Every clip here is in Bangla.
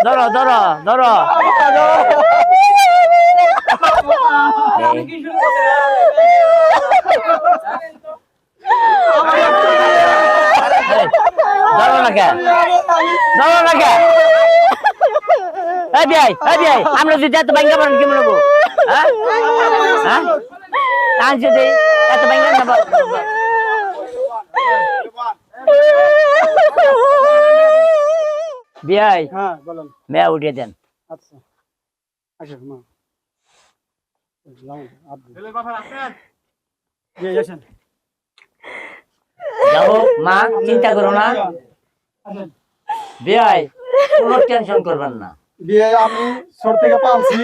ধরো ধরো ধরো ধরো না কে? ধরো না কে? আমরা যদি এত ব্যাংকে পারেন কি নেব হ্যাঁ? হ্যাঁ? যদি এত ব্যাংকে বিয়াই। হ্যাঁ বলেন। মেয়া উঠিয়ে দেন। আচ্ছা। আচ্ছা মা। যাও চিন্তা করো না। বিয়াই কোনো টেনশন করবেন না। বিয়ে আমি ছোট থেকে পালছি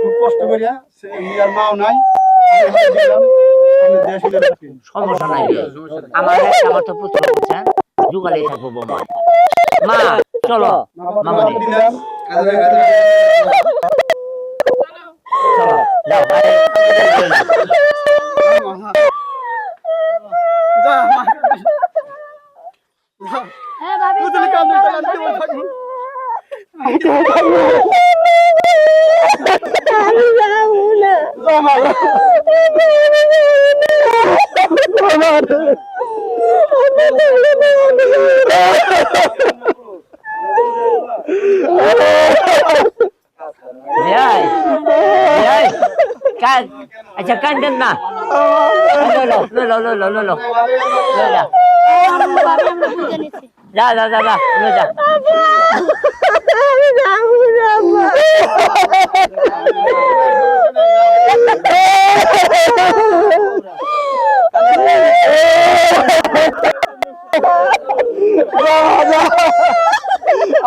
খুব কষ্ট করিয়া মাও নাই। সমস্যা নাই আমার আমার তো পুত্র বুঝছেন যুগালেই থাকব বোমা। মা চলো মামনি চলো যাও আমি যাব না আমার Chan. À, Chan Chan Chan mà. Lolo, lolo, lolo, lolo. Lola. যা যা যা যা যা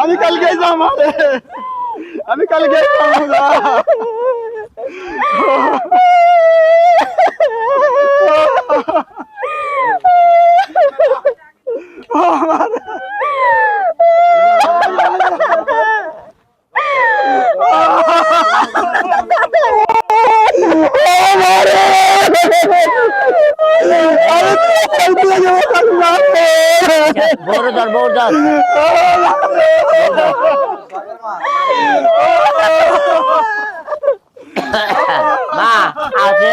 আমি কালকে যাম আমি কালকে যাম বড় ধর বড় ধর মা, আছে?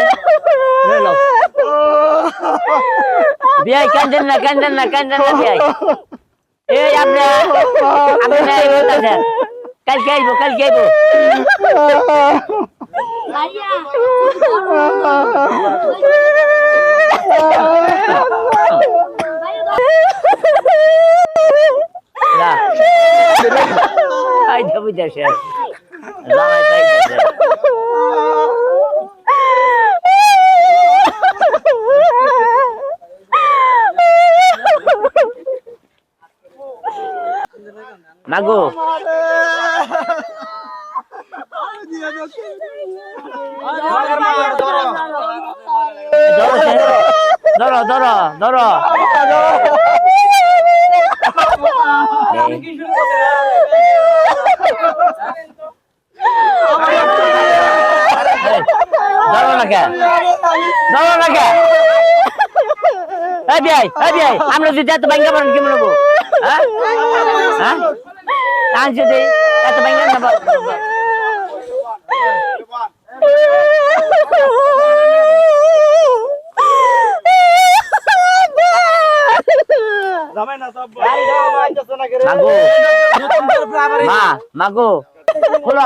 বিয়াই, কান্দেন না কান্দেন না কান্দেন না বিয়াই। এই আপনি আপনি কালকে আইবো কালকে আইবো। ভাইয়া Haydi bu da şey. Lanet haydi. Mago. ধরো না কে ধরো না কে এই বিয়াই এই বিয়াই আমরা যদি এত ব্যাংকে পারেন কি নেব হ্যাঁ? হ্যাঁ? আন যদি এত ব্যাংকে না মাগো মা মাগো খোলা।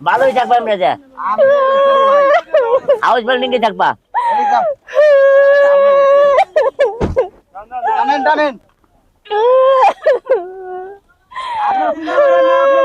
ভালোই থাকবা এমনি যা। হাউস বিল্ডিং এ থাকবা। টানেন টানেন।